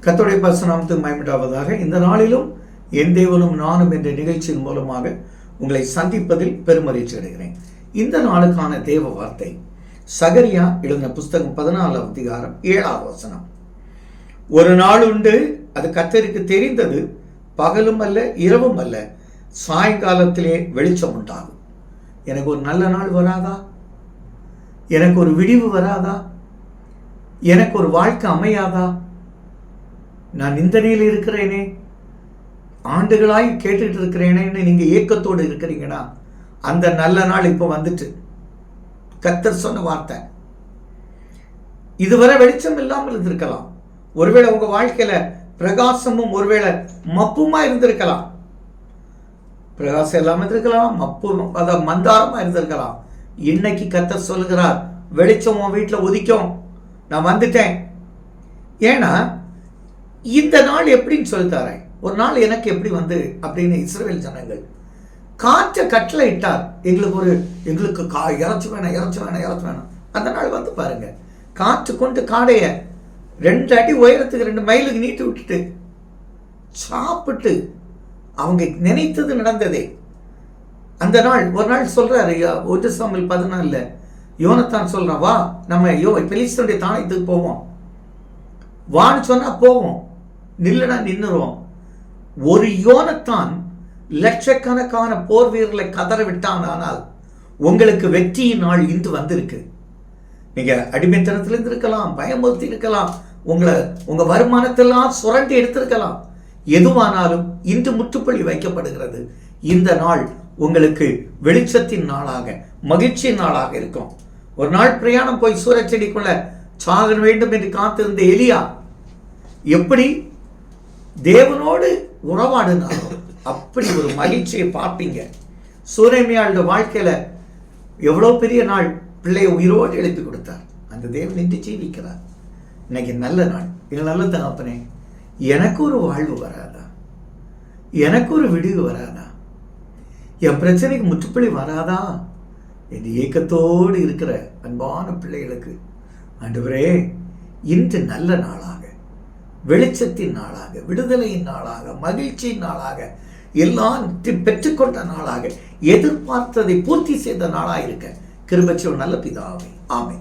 கத்தோடைய பசுநாமத்து மயமிட்டாவதாக இந்த நாளிலும் என் தேவனும் நானும் என்ற நிகழ்ச்சியின் மூலமாக உங்களை சந்திப்பதில் பெருமகிழ்ச்சி அடைகிறேன். இந்த நாளுக்கான தேவ வார்த்தை சகரியா எழுதின புஸ்தகம் பதினாலாம் அதிகாரம் ஏழாவது வசனம். ஒரு நாள் உண்டு அது கத்தருக்கு தெரிந்தது பகலும் அல்ல இரவும் அல்ல சாயங்காலத்திலே வெளிச்சம் உண்டாகும். எனக்கு ஒரு நல்ல நாள் வராதா? எனக்கு ஒரு விடிவு வராதா? எனக்கு ஒரு வாழ்க்கை அமையாதா? நான் நிந்தனையில் இருக்கிறேனே. ஆண்டுகளாய் கேட்டுட்டு இருக்கிறேனேன்னு நீங்கள் ஏக்கத்தோடு இருக்கிறீங்கன்னா அந்த நல்ல நாள் இப்போ வந்துட்டு. கத்தர் சொன்ன வார்த்தை. இதுவரை வெளிச்சம் இல்லாமல் இருந்திருக்கலாம். ஒருவேளை உங்கள் வாழ்க்கையில் பிரகாசமும் ஒருவேளை மப்புமா இருந்திருக்கலாம். பிரகாசம் இல்லாமல் இருந்திருக்கலாம் மப்பு அதாவது மந்தாரமாக இருந்திருக்கலாம். இன்னைக்கு கத்தர் சொல்லுகிறார் வெளிச்சம் உன் வீட்டில் உதிக்கும். நான் வந்துட்டேன். ஏன்னா இந்த நாள் எப்படின்னு சொல்லித்தாரேன் ஒரு நாள் எனக்கு எப்படி வந்து அப்படின்னு இஸ்ரேல் ஜனங்கள் காற்றை கட்டளை இட்டார் எங்களுக்கு ஒரு எங்களுக்கு கா இறச்சி வேணாம் இறச்சி வேணாம் இறச்சி வேணாம். அந்த நாள் வந்து பாருங்க. காற்று கொண்டு காடைய ரெண்டு அடி உயரத்துக்கு ரெண்டு மைலுக்கு நீட்டி விட்டுட்டு சாப்பிட்டு அவங்க நினைத்தது நடந்ததே. அந்த நாள் ஒரு நாள் சொல்றாரு ஒன்று சாமில் பதினாலில் யோனத்தான் சொல்கிறான் வா நம்ம யோ பெலிஸ்தனுடைய தானத்துக்கு போவோம். வான்னு சொன்னால் போவோம். நில்லடா நின்னுருவோம். ஒரு யோனத்தான் லட்சக்கணக்கான போர் வீரர்களை கதற விட்டானால் ஆனால் உங்களுக்கு வெற்றியின் நாள் இன்று வந்திருக்கு. நீங்கள் அடிமைத்தனத்திலிருந்து இருக்கலாம் பயமுறுத்தி இருக்கலாம் உங்களை உங்கள் வருமானத்தெல்லாம் சுரண்டி எடுத்திருக்கலாம். எதுவானாலும் இன்று முற்றுப்புள்ளி வைக்கப்படுகிறது. இந்த நாள் உங்களுக்கு வெளிச்சத்தின் நாளாக மகிழ்ச்சியின் நாளாக இருக்கும். ஒரு நாள் பிரயாணம் போய் சூரச்செடிக்குள்ள சாக வேண்டும் என்று காத்திருந்த எலியா எப்படி தேவனோடு உறவாடினாரோ? அப்படி ஒரு மகிழ்ச்சியை பார்ப்பீங்க. சூரியமையாளோட வாழ்க்கையில் எவ்வளோ பெரிய நாள் பிள்ளையை உயிரோடு எழுப்பி கொடுத்தார். அந்த தேவன் இன்று ஜீவிக்கிறார். இன்னைக்கு நல்ல நாள். இது நல்ல தகப்பனே எனக்கு ஒரு வாழ்வு வராதா? எனக்கு ஒரு விடிவு வராதா? என் பிரச்சனைக்கு முற்றுப்புள்ளி வராதா? என்று ஏக்கத்தோடு இருக்கிற அன்பான பிள்ளைகளுக்கு ஆண்டவரே இன்று நல்ல நாளாக வெளிச்சத்தின் நாளாக விடுதலையின் நாளாக மகிழ்ச்சியின் நாளாக எல்லாம் பெற்றுக்கொண்ட நாளாக எதிர்பார்த்ததை பூர்த்தி செய்த நாளாக இருக்க. கிருபச்சோ நல்ல பிதாவை. ஆமை